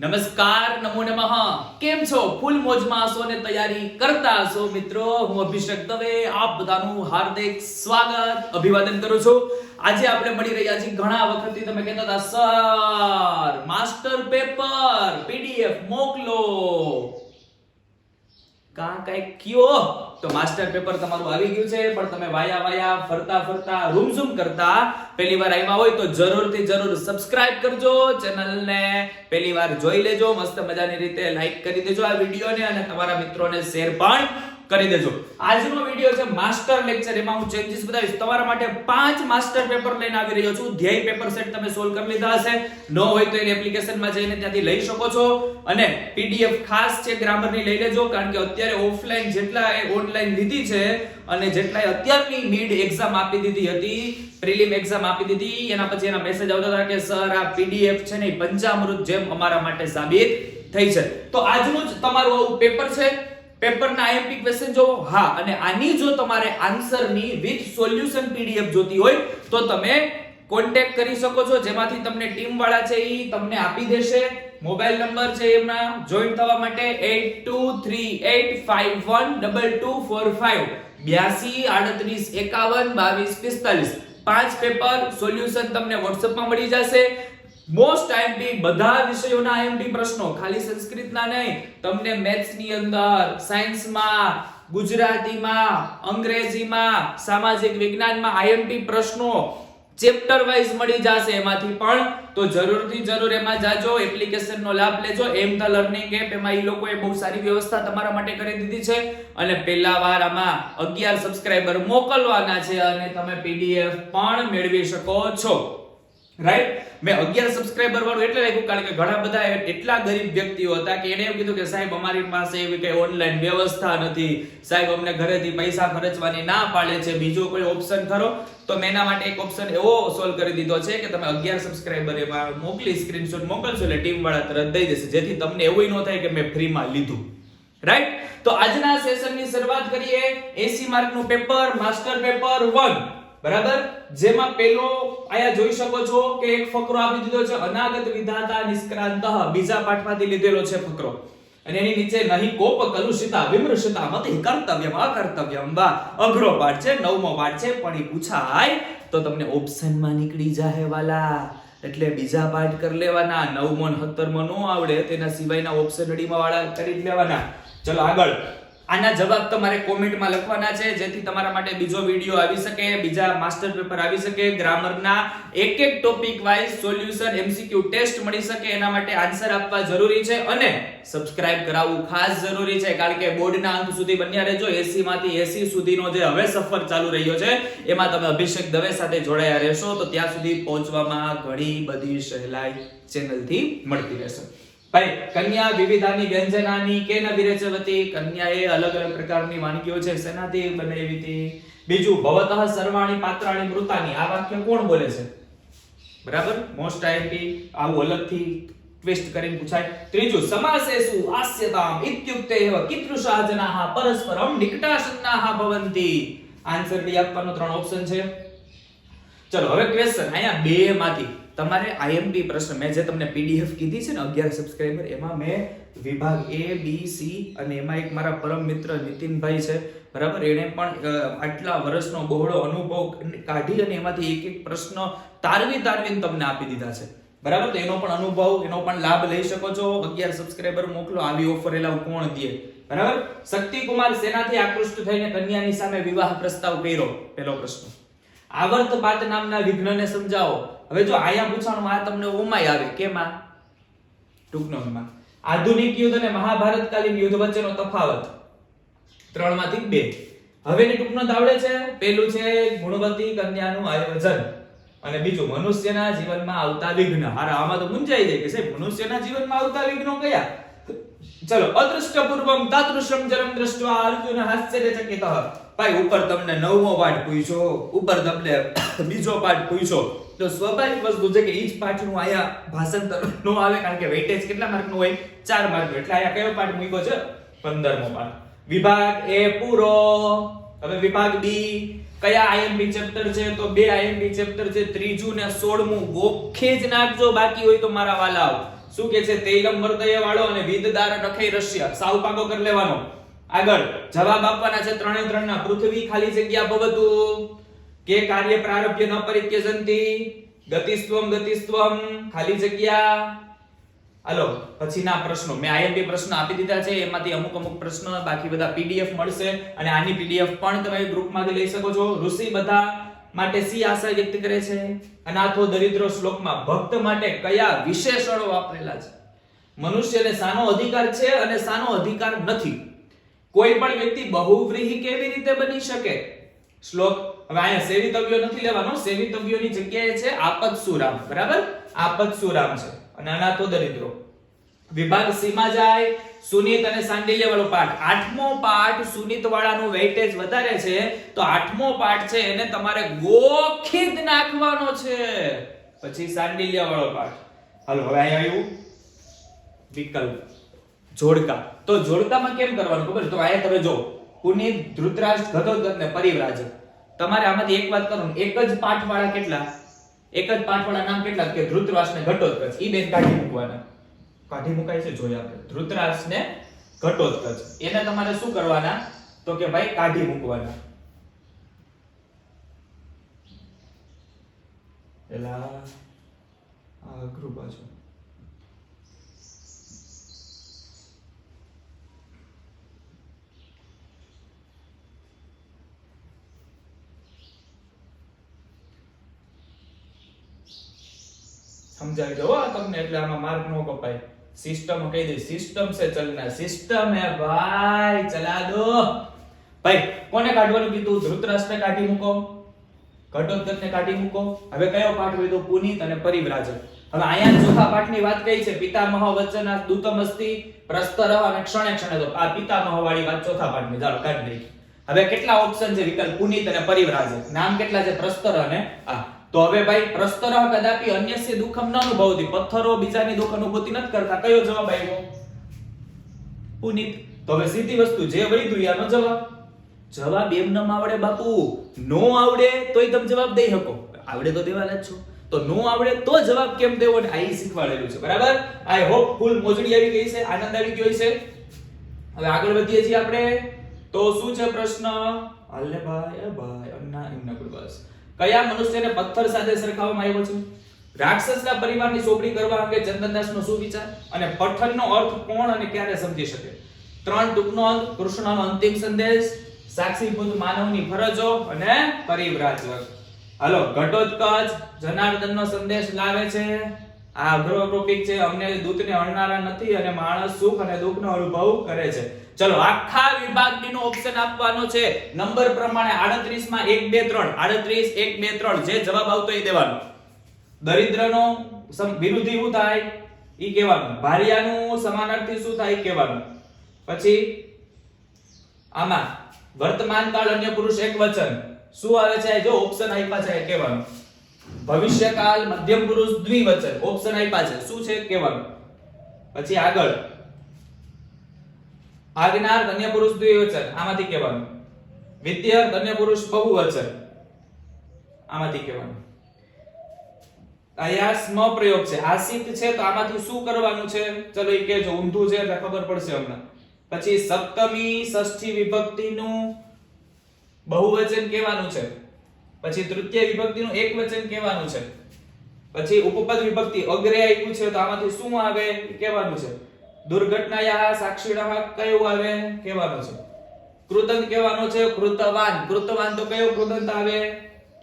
નમસ્કાર, નમો નમઃ. કેમ છો? ફૂલ મોજમાં હશો ને તૈયારી કરતા હશો મિત્રો. હું અભિષેક દવે, આપ બધાનું હાર્દિક સ્વાગત. અભિવાદન કરું છું. આજે આપણે મળી રહ્યા છીએ ઘણા વખતથી તમે કહેતા હતા, સર, માસ્ટર પેપર, પીડીએફ મોકલો. કા કઈ કયો? તો માસ્ટર પેપર તમારું આવી ગયું છે, પણ તમે વાયા વાયા, ફરતા ફરતા રૂમઝૂમ કરતા પહેલી વાર આવ્યા હોય તો જરૂરથી જરૂર સબસ્ક્રાઇબ કરજો, ચેનલને પહેલી વાર જોઈ લેજો, મસ્ત મજાની રીતે લાઈક કરી દેજો આ વિડીયોને અને તમારા મિત્રોને શેર પણ કરી દેજો. આજનો વીડિયો છે માસ્ટર લેક્ચર એમાં હું ચેન્જીસ બતાવીશ. તમારા માટે પાંચ માસ્ટર પેપર લઈને આવી રહ્યો છું. ધ્યેય પેપર સેટ તમે સોલ્વ કરી લીધા હશે. ન હોય તો એની એપ્લિકેશનમાં જઈને ત્યાંથી લઈ શકો છો. અને પીડીએફ ખાસ છે ગ્રામરની લઈ લેજો. કારણ કે અત્યારે ઓફલાઈન જેટલા એ ઓનલાઈન લીધી છે અને જેટલા અત્યારની મીડ એક્ઝામ આપી દીધી હતી પ્રિલિમ એક્ઝામ આપી દીધી, એના પછી એના મેસેજ આવતા હતા કે સર આ પીડીએફ છે ને પંચામૃત જેમ અમારા માટે સાબિત થઈ છે. તો આજનું જ તમારું પેપર છે. પેપરના આઈએમપી ક્વેશ્ચન જોવો? હા, અને આની જો તમારે આન્સરની વિથ સોલ્યુશન પીડીએફ જોતી હોય, તો તમે કોન્ટેક્ટ કરી શકો છો. જેમાંથી તમને ટીમ વાળા છે ઈ તમને આપી દેશે. મોબાઈલ નંબર છે એમના. જોઈન થવા માટે 8238512245 82 38 51 22 45 પાંચ પેપર સોલ્યુશન તમને WhatsApp માં મળી જશે. મોસ્ટ આઈએમપી બધા વિષયોના આઈએમપી પ્રશ્નો, ખાલી સંસ્કૃતના નહીં, તમને મેથ્સની અંદર, સાયન્સમાં, ગુજરાતીમાં, અંગ્રેજીમાં, સામાજિક વિજ્ઞાનમાં આઈએમપી પ્રશ્નો ચેપ્ટર વાઇઝ મળી જશે એમાંથી પણ. તો જરૂરથી જરૂર એમાં જાજો એપ્લિકેશનનો લાભ લેજો. એમ ધ લર્નિંગ એપ એમાં એ લોકોએ બહુ સારી વ્યવસ્થા તમારા માટે કરી દીધી છે. અને પહેલા વાર આમાં 11 સબસ્ક્રાઇબર મોકલવાના છે અને તમે પીડીએફ પણ મેળવી શકો છો. રાઈટ મેં 11 સબસ્ક્રાઇબર વાળું એટલે રાખ્યું, કારણ કે ઘણા બધા એટલા ગરીબ વ્યક્તિઓ હતા કે એને એમ કીધું કે, સાહેબ, અમારી પાસે એવી કઈ ઓનલાઈન વ્યવસ્થા નથી. સાહેબ, અમને ઘરેથી પૈસા ખર્ચવાની ના પાડે છે. બીજો કોઈ ઓપ્શન ખરો? તો મેં એના માટે એક ઓપ્શન એવો સોલ્વ કરી દીધો છે કે તમે 11 સબસ્ક્રાઇબર એમાં મોકલી સ્ક્રીનશોટ મોકલશો એટલે ટીમ વાળા તરત દઈ દેશે. જેથી તમને એવું ન થાય કે મેં ફ્રીમાં લીધું. રાઈટ તો આજના સેશનની શરૂઆત કરીએ. 80 માર્કનું પેપર માસ્ટર પેપર 1 બરાબર? જેમાં પેલો આયા જોઈ શકો છો કે એક ફકરો આપી દીધો છે, અનાગત વિધાતા નિષ્ક્રાંતઃ. બીજા પાઠમાંથી લીધેલો છે ફકરો. અને એની નીચે નહીં કોપ કલુષિતા વિમૃષિતા મતિ કર્તવ્યમ, અકર્તવ્યમ વા. અઘરો પાઠ છે, નવમો પાઠ છે, પણ એ પૂછાય, તો તમને ઓપ્શનમાં નીકળી જાહે વાલા. એટલે બીજા પાઠ કરી લેવાના નવમો ને સત્તરમો નો આવડે, તેના સિવાયના ઓપ્શન અડીમાં વાળા કરી લેવાના. ચલો આગળ. આના જવાબ તમારે કોમેન્ટમાં લખવાના છે. જેથી તમારા માટે બીજો વીડિયો આવી શકે, બીજા માસ્ટર પેપર આવી શકે, ગ્રામરના એક એક topic wise solution, MCQ test મળી શકે. એના માટે આન્સર આપવા જરૂરી છે અને સબસ્ક્રાઇબ કરાવવું ખાસ જરૂરી છે, કારણ કે બોર્ડના અંત સુધી બન્યા રહેજો. 80 માંથી 80 સુધીનો જે હવે સફર ચાલુ રહ્યો છે, એમાં તમે અભિષેક દવે સાથે જોડાયા રહેશો. તો ત્યાં સુધી પહોંચવામાં ઘણી બધી સહેલાઈ ચેનલથી મળતી રહેશે. ભાઈ, કન્યા વિવિધાની વ્યંજનાની કે ન કન્યાએ કન્યા અલગ અલગ પ્રકારની વાનગીઓ છે સેનાથી બનાવી હતી? બીજું, ભવતઃ સર્વાણી પાત્રાણી મૃતાની, આ વાક્ય કોણ બોલે છે? બરાબર? મોસ્ટ આઈપી આવું અલગથી ટ્વિસ્ટ કરીને પૂછાય. ત્રીજું સમાસેસુ આસ્યતામ ઇત્યુક્તે એવ કિતૃષા જનાઃ પરસ્પરમ નિકટાશન્નાઃ ભવંતી. આન્સર બી આપવાનો ત્રણ ઓપ્શન છે. ચલો, હવે ક્વેશ્ચન અહીંયા બે માંથી. તમારે આઈએમપી પ્રશ્ન, મેં જે તમને પીડીએફ કીધી છે ને અગિયાર સબસ્ક્રાઈબર એમાં મેં વિભાગ એ બી સી અને એમાં એક મારા પરમ મિત્ર નીતિનભાઈ છે. બરાબર? એણે પણ આટલા વર્ષનો બહોળો અનુભવ કાઢી અને એમાંથી એક એક પ્રશ્ન તારવી તારવીને તમને આપી દીધા છે. બરાબર? તો એનો પણ અનુભવ, એનો પણ લાભ લઈ શકો છો. અગિયાર સબસ્ક્રાઈબર મોકલો, આવી ઓફર એલા કોણ દે? બરાબર? શક્તિકુમાર સેનાથી આકૃષ્ટ થઈને કન્યાની સામે વિવાહ પ્રસ્તાવ કર્યો. પહેલો પ્રશ્ન. આવર્તપાત નામના વિઘ્નને સમજાવો. હવે જો આયા પૂછવાનું આ તમને ઓમાય આવે, કેમાં? ટૂંકનોમાં આધુનિક યુદ્ધ અને મહાભારતકાલીન યુદ્ધ વચ્ચેનો તફાવત. ત્રણમાંથી બે. હવેની ટૂંકનો આવડે છે? પેલું છે ગુણવતી કન્યાનું આયોજન. અને બીજું, મનુષ્યના જીવનમાં આવતા વિઘ્ન. હારા, આમાં તો મૂંઝાઈ જાય કે સાહેબ, મનુષ્યના જીવનમાં આવતા વિઘ્નો કયા? ચલો અદૃષ્ટપૂર્વમ તાદૃશમ જલમ દ્રષ્ટવા અર્જુન હાસ્યચકિત ભાઈ, ઉપર તમને નવમો પાઠ પૂછ્યો ઉપર તમને બીજો પાઠ પૂછ્યો તો સ્વાભાવિક વસ્તુ છે કે ઈ જ પાઠનું આયા ભાષાંતર નો આવે, કારણ કે વેઇટેજ કેટલા માર્કનું હોય? ચાર માર્કનું. એટલે આયા કયો પાઠ મૂક્યો છે? 15મો પાઠ. વિભાગ એ પૂરો. હવે વિભાગ બી. કયા આઈએમપી ચેપ્ટર છે? તો બે આઈએમપી ચેપ્ટર છે. ત્રીજું ને 16મું ગોખે જ નાખજો, બાકી હોય તો મારા વાલાઓ શું કે છે? તૈલમ મર્દય વાળો અને વિદદાર નખે રશ્ય. સાવ પાકો કરી લેવાનો. આગળ, જવાબ આપવાના છે ત્રણે ત્રણ ના પૃથ્વી ખાલી જગ્યા ભવતુ. કે કાર્ય પ્રારભ્ય ન પરિત્યજંતી ગતિસ્વમ ગતિસ્વમ ખાલી જગ્યા. હાલો, પછીના પ્રશ્નો. મેં આઈએમપી પ્રશ્ન આપી દીધા છે. એમાંથી અમુક અમુક પ્રશ્ન, બાકી બધા પીડીએફ મળશે. અને આની પીડીએફ પણ તમે ગ્રુપમાંથી લઈ શકો છો. ઋષિ બધા માટે સી આશા વ્યક્ત કરે છે? અનાથો દરિદ્રો શ્લોકમાં ભક્ત માટે કયા વિશેષણો વાપરેલા છે? મનુષ્યને સાનો અધિકાર છે અને સાનો અધિકાર નથી. કોઈ પણ વ્યક્તિ બહુવ્રીહી કેવી રીતે બની શકે? શ્લોક, હવે અહીંયા સેવિતવ્યો નથી લેવાનો, સેવિતવ્યોની જગ્યાએ છે આપત્સુરામ. બરાબર? આપત્સુરામ છે. અને અનાથો દરિદ્રો. વિભાગ સીમાં જાય, સુનિત અને સાંડિલ્ય વાળો પાઠ. આઠમો પાઠ સુનિત વાળાનું વેઇટેજ વધારે છે, તો આઠમો પાઠ છે, એને તમારે ગોખી જ નાખવાનો છે. પછી સાંડિલ્ય વાળો પાઠ. હાલો, હવે અહીં આવ્યું. વિકલ્પ. જોડકા. તો જોડકામાં કેમ કરવાનું? ખબર તો અહીંયા તમે જો પુનિત, ધૃતરાષ્ટ્ર ઘટોત્કચ ને પરિવ્રાજક. તમારે આમાંથી એક વાત કરું. એક જ પાઠ વાળા કેટલા? એક જ પાઠ વાળા નામ કેટલા? કે ધૃતરાષ્ટ્ર ને ઘટોત્કચ ઈ બેન કાઢી મૂકવાના. કાઢી મુકાય છે જોઈએ આપણે. ધૃતરાષ્ટ્ર ને ઘટોત્કચ એને તમારે શું કરવાના? તો કે ભાઈ કાઢી મૂકવાના. પેલા અઘરું પાછું. સમજાવી દો તમને, એટલે આમાં માર્ક નો કપાય. સિસ્ટમ કહી દે સિસ્ટમ સે ચલના સિસ્ટમ હે ભાઈ, ચલા દો. ભાઈ, કોને કાઢવાનું કીધું? ધૃતરાષ્ટ્રને કાઢી મૂકો. ઘટોત્કચને કાઢી મૂકો. હવે કયો પાઠ લીધો પુનિત અને પરિવ્રાજક. હવે અહીંયા ચોથા પાઠની વાત કઈ છે? પિતામહ વચ્ચેના દૂતમસ્તિ પ્રસ્તર અને ક્ષણે ક્ષણે તો આ પિતામહ વાળી વાત ચોથા પાઠની, ચાલો, કાઢી નાખી. હવે કેટલા ઓપ્શન છે વિકલ્પ? પુનિત અને પરિવ્રાજક. નામ કેટલા છે? પ્રસ્તર અને આ. તો હવે ભાઈ પ્રસ્તર કદાપી અન્યસ્ય દુઃખમ ન અનુભવતી. પથ્થરો બીજાની દુઃખ અનુભૂતિ નથી કરતા. કયો જવાબ આવ્યો પુનિત. તો હવે સીધી વસ્તુ, જે વૈધું આનો જવાબ. જવાબ એમ ન આવડે બાપુ. નો આવડે તોય તમે જવાબ દઈ શકો. આવડે તો દેવાના જ છો. તો નો આવડે તો જવાબ કેમ દેવો? ને આ શીખવાડેલું છે. બરાબર? આઈ હોપ ફૂલ મોજડી આવી ગઈ છે. આનંદ આવી ગયો છે. હવે આગળ વધીએ છીએ આપણે. તો શું છે પ્રશ્ન? અલ્લે ભાઈ ભાઈ, અન્ના કોઈ બસ કયા મનુષ્યને પથ્થર સાથે સરખાવવામાં આવ્યો છે? રાક્ષસના પરિવારની સોપડી કરવા અંગે ચંદનદાસનો શું વિચાર? અને પઠનનો અર્થ કોણ અને ક્યારે સમજી શકે? ત્રણ ટૂંકનો અંત, કૃષ્ણનો અંતિમ સંદેશ, સાક્ષીભૂત માનવની ફરજો અને પરિવ્રાજક. હાલો, ઘટોત્કચ જનાર્દનનો સંદેશ લાવે છે. આ અઘરો ટોપિક છે. અમને દૂતને અણનારા નથી અને માણસ સુખ અને દુઃખનો અનુભવ કરે છે. ચલો, આખા વિભાગનો ઓપ્શન આપવાનો છે. નંબર પ્રમાણે 38 માં 1 2 3 38 1 2 3 જે જવાબ આવતો એ દેવાનો. દરિદ્રનો વિરુદ્ધી શું થાય? ઈ કહેવાનું. ભાર્યાનું સમાનાર્થી શું થાય? કહેવાનું. પછી, આમાં, વર્તમાન કાળ અન્ય પુરુષ એક વચન. શું આવે છે? જો ઓપ્શન આપ્યા છે કહેવાનું. ભવિષ્યકાલ મધ્યમ પુરુષ દ્વિવચન. ઓપ્શન આપ્યા છે. શું છે? કહેવાનું. પછી આગળ. આજ્ઞાર ધન્ય પુરુષ દ્વિવચન આમાંથી કહેવાનું. વિદ્યાર ધન્ય પુરુષ બહુવચન આમાંથી કહેવાનું. અહીંયા સ્મ પ્રયોગ છે. આસિત છે તો આમાંથી શું કરવાનું છે? ચલો એ કહેજો, ઊંધું છે એટલે ખબર પડશે હમણાં પછી સપ્તમી ષષ્ઠી વિભક્તિનું બહુવચન કહેવાનું છે. પછી તૃતીય વિભક્તિનું એકવચન કહેવાનું છે. પછી ઉપપદ વિભક્તિ અગ્રે આપ્યું છે તો આમાંથી શું આવે? કહેવાનું છે. દુર્ઘટનાયા સાક્ષીણઃ કયું આવે કહેવાનું છે? કૃતંત કહેવાનો છે, કૃતવાન. કૃતવાન તો કયો કૃતંત આવે?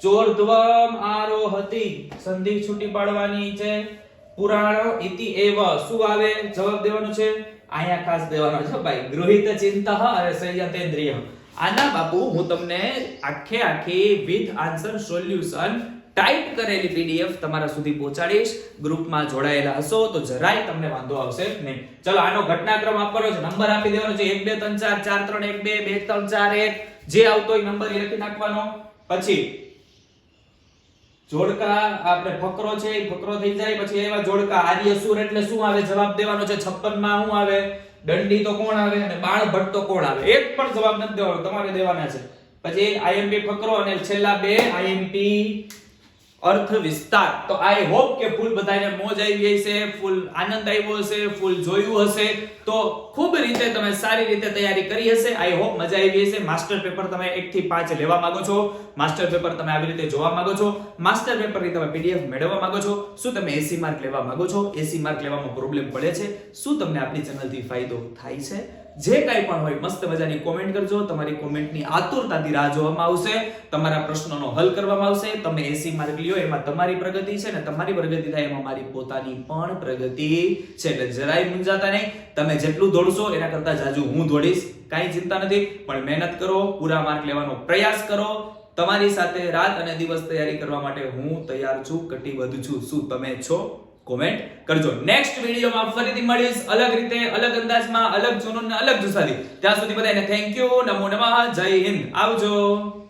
ચોર્ધ્વમ આરોહતિ. સંધિ છૂટી પાડવાની છે. પુરાણ ઇતિ એવ. શું આવે? જવાબ દેવાનો છે? અહીંયા ખાસ દેવાનો છે ભાઈ. ગૃહિત ચિંતઃ અને સંયતેન્દ્રિય આના બાપુ, હું તમને આખે આખી વિથ આન્સર સોલ્યુશન ટાઈપ કરેલી પીડીએફ તમારા સુધી પહોંચાડીશ. ગ્રુપમાં જોડાયેલા હશો તો જરાય તમને વાંધો આવશે નહીં. ચલો, આનો ઘટનાક્રમ આપવાનો છે. નંબર આપી દેવાનો છે. 1 2 3 4 4 3 1 2 2 3 4 1 જે આવતો હોય નંબર લખી નાખવાનો. પછી જોડકા, આપણે ફકરો છે, એ ફકરો થઈ જાય. પછી એવા જોડકા, આર્ય સુર એટલે શું આવે? જવાબ દેવાનો છે. 56 માં શું આવે? દંડી તો કોણ આવે? અને બાણ ભટ્ટ તો કોણ આવે? એક પણ જવાબ નથી દેવાનો, તમારે દેવાના છે. પછી આઈએમપી ફકરો અને છેલ્લા બે આઈએમપી અર્થ વિસ્તાર. તો આઈ હોપ કે ફૂલ બધાને મોજ આવી ગઈ છે ફૂલ આનંદ આવ્યો હશે, ફૂલ જોયું હશે. તો ખૂબ રીતે તમે સારી રીતે તૈયારી કરી હશે. આઈ હોપ મજા આવી હશે. માસ્ટર પેપર તમે 1 થી 5 લેવા માંગો છો. માસ્ટર પેપર તમે આવી રીતે જોવા માંગો છો. માસ્ટર પેપરની તમે પીડીએફ મેળવવા માંગો છો. શું તમે 80 માર્ક લેવા માંગો છો? 80 માર્ક લેવામાં પ્રોબ્લેમ પડે છે. શું તમને આપણી ચેનલથી ફાયદો થાય છે? જે કાંઈ પણ હોય, મસ્ત મજાની કોમેન્ટ કરજો. તમારી કોમેન્ટની આતુરતાથી રાહ જોવામાં આવશે. તમારા પ્રશ્નોનો હલ કરવામાં આવશે. તમે એસી માર્ક લ્યો, એમાં તમારી પ્રગતિ છે ને તમારી પ્રગતિ થાય, એમાં મારી પોતાની પણ પ્રગતિ છે. એટલે જરાય મૂંઝાતા નહીં. તમે જેટલું દોડશો, એના કરતાં જાજુ હું દોડીશ. કાંઈ ચિંતા નથી, પણ મહેનત કરો, પૂરા માર્ક લેવાનો પ્રયાસ કરો. તમારી સાથે રાત અને દિવસ તૈયારી કરવા માટે હું તૈયાર છું, કટિબદ્ધ છું. શું, તમે છો? કોમેન્ટ કરજો. નેક્સ્ટ વિડીયોમાં ફરીથી મળીશ. અલગ રીતે, અલગ અંદાજમાં, અલગ જૂનૂન અલગ જુસ્સાથી. ત્યાં સુધી બધાને થેન્ક યુ નમો નમઃ. જય હિન્દ. આવજો.